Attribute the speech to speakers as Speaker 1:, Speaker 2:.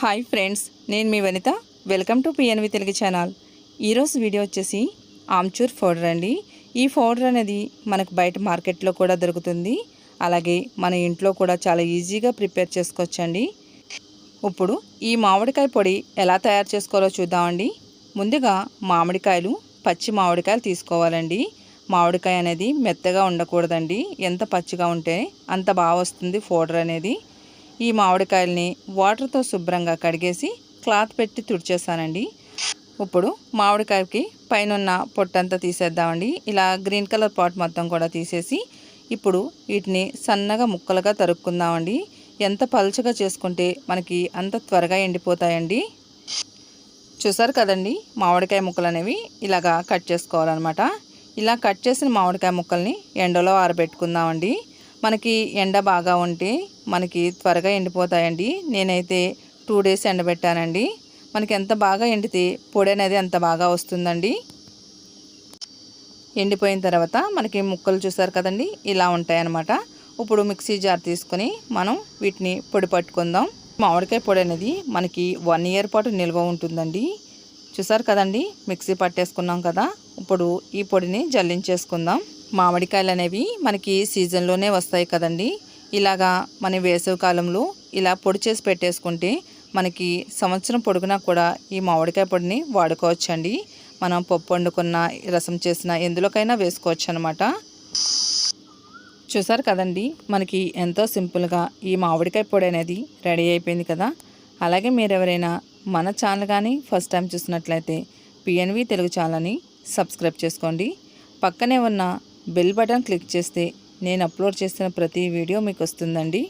Speaker 1: Hi friends నేను మీ Vanitha. Welcome to PNV Telugu channel. ఈరోజు video వచ్చేసి ఆమ్చూర్ పౌడర్ అండి. ఈ పౌడర్ అనేది మనకు బయట మార్కెట్లో కూడా దొరుకుతుంది. అలాగే మన ఇంట్లో కూడా చాలా ఈజీగా ప్రిపేర్ చేసుకోవచ్చండి. ఇప్పుడు ఈ మామిడికాయ పొడి ఎలా తయారు చేసుకోవాలో చూద్దామండి. ముందుగా మామిడికాయలు పచ్చి మామిడికాయలు తీసుకోవాలండి. మామిడికాయ అనేది మెత్తగా ఉండకూడదండి. ఎంత పచ్చిగా ఉంటే అంత బాగా వస్తుంది పౌడర్ అనేది. ఈ మామిడికాయల్ని వాటర్తో శుభ్రంగా కడిగేసి క్లాత్ పెట్టి తుడిచేసానండి. ఇప్పుడు మామిడికాయకి పైన పొట్టంతా తీసేద్దామండి. ఇలా గ్రీన్ కలర్ పాట్ మొత్తం కూడా తీసేసి ఇప్పుడు వీటిని సన్నగా ముక్కలుగా తరుక్కుందామండి. ఎంత పలుచగా చేసుకుంటే మనకి అంత త్వరగా ఎండిపోతాయండి. చూసారు కదండి మామిడికాయ ముక్కలు అనేవి ఇలాగా కట్ చేసుకోవాలన్నమాట. ఇలా కట్ చేసిన మామిడికాయ ముక్కల్ని ఎండలో ఆరబెట్టుకుందామండి. మనకి ఎండ బాగా ఉంటే మనకి త్వరగా ఎండిపోతాయండి. నేనైతే టూ డేస్ ఎండబెట్టానండి. మనకి ఎంత బాగా ఎండితే పొడి అనేది అంత బాగా వస్తుందండి. ఎండిపోయిన తర్వాత మనకి ముక్కలు చూసారు కదండి ఇలా ఉంటాయన్నమాట. ఇప్పుడు మిక్సీ జార్ తీసుకొని మనం వీటిని పొడి పట్టుకుందాం. మామిడికాయ పొడి అనేది మనకి వన్ ఇయర్ పాటు నిల్వ ఉంటుందండి. చూసారు కదండి మిక్సీ పట్టేసుకున్నాం కదా. ఇప్పుడు ఈ పొడిని జల్లించేసుకుందాం. మామిడికాయలు అనేవి మనకి సీజన్లోనే వస్తాయి కదండి. ఇలాగా మన వేసవికాలంలో ఇలా పొడి చేసి పెట్టేసుకుంటే మనకి సంవత్సరం పొడుగునా కూడా ఈ మామిడికాయ పొడిని వాడుకోవచ్చండి. మనం పప్పు వండుకున్న రసం చేసిన ఎందులోకైనా వేసుకోవచ్చు అనమాట చూసారు కదండి మనకి ఎంతో సింపుల్గా ఈ మామిడికాయ పొడి అనేది రెడీ అయిపోయింది కదా. అలాగే మీరు ఎవరైనా మన ఛానల్ కానీ ఫస్ట్ టైం చూసినట్లయితే పిఎన్వి తెలుగు ఛానల్ని సబ్స్క్రైబ్ చేసుకోండి. పక్కనే ఉన్న బెల్ బటన్ క్లిక్ చేస్తే నేను అప్లోడ్ చేస్తున్న ప్రతి వీడియో మీకు వస్తుందండి.